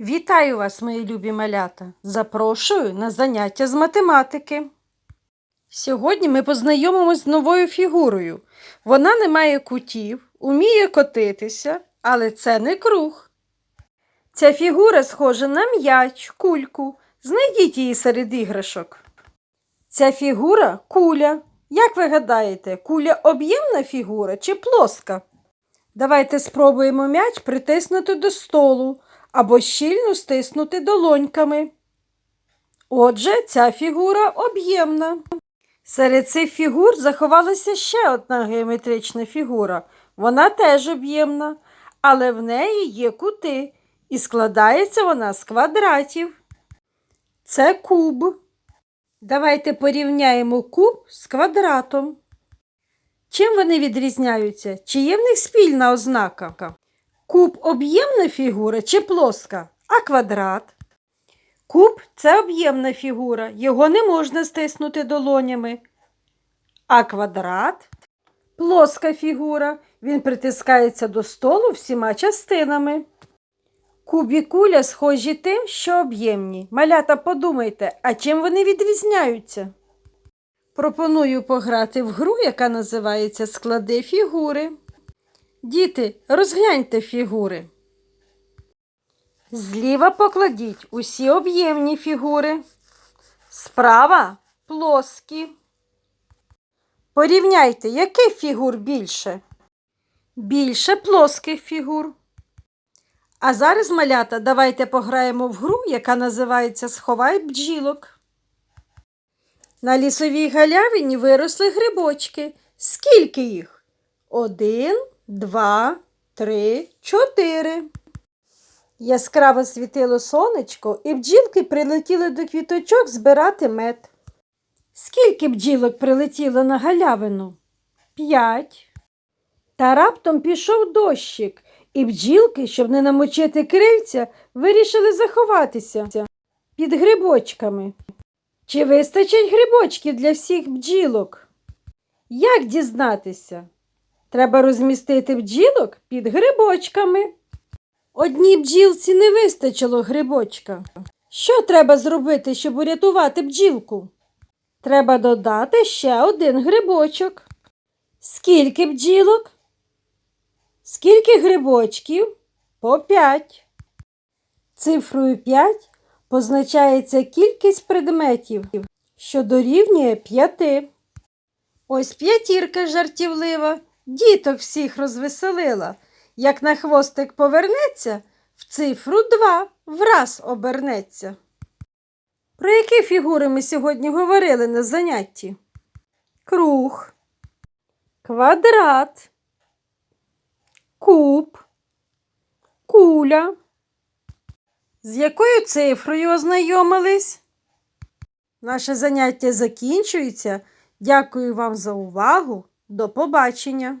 Вітаю вас, мої любі малята! Запрошую на заняття з математики. Сьогодні ми познайомимось з новою фігурою. Вона не має кутів, уміє котитися, але це не круг. Ця фігура схожа на м'яч, кульку. Знайдіть її серед іграшок. Ця фігура куля. Як ви гадаєте, куля об'ємна фігура чи плоска? Давайте спробуємо м'яч притиснути до столу або щільно стиснути долоньками. Отже, ця фігура об'ємна. Серед цих фігур заховалася ще одна геометрична фігура. Вона теж об'ємна, але в неї є кути, і складається вона з квадратів. Це куб. Давайте порівняємо куб з квадратом. Чим вони відрізняються? Чи є в них спільна ознака? Куб об'ємна фігура чи плоска, а квадрат? Куб це об'ємна фігура, його не можна стиснути долонями. А квадрат плоска фігура, він притискається до столу всіма частинами. Куб і куля схожі тим, що об'ємні. Малята, подумайте, а чим вони відрізняються? Пропоную пограти в гру, яка називається Склади фігури. Діти, розгляньте фігури. Зліва покладіть усі об'ємні фігури. Справа плоскі. Порівняйте, яких фігур більше? Більше плоских фігур. А зараз, малята, давайте пограємо в гру, яка називається Сховай бджілок. На лісовій галявині виросли грибочки. Скільки їх? Один, два, три, чотири. Яскраво світило сонечко, і бджілки прилетіли до квіточок збирати мед. Скільки бджілок прилетіло на галявину? П'ять. Та раптом пішов дощик, і бджілки, щоб не намочити крильця, вирішили заховатися під грибочками. Чи вистачить грибочків для всіх бджілок? Як дізнатися? Треба розмістити бджілок під грибочками. Одній бджілці не вистачило грибочка. Що треба зробити, щоб урятувати бджілку? Треба додати ще один грибочок. Скільки бджілок? Скільки грибочків? По п'ять. Цифрою 5 позначається кількість предметів, що дорівнює п'яти. Ось п'ятірка жартівлива, діток всіх розвеселила. Як на хвостик повернеться, в цифру 2 враз обернеться. Про які фігури ми сьогодні говорили на занятті? Круг, квадрат, куб, куля. З якою цифрою ознайомились? Наше заняття закінчується. Дякую вам за увагу. До побачення!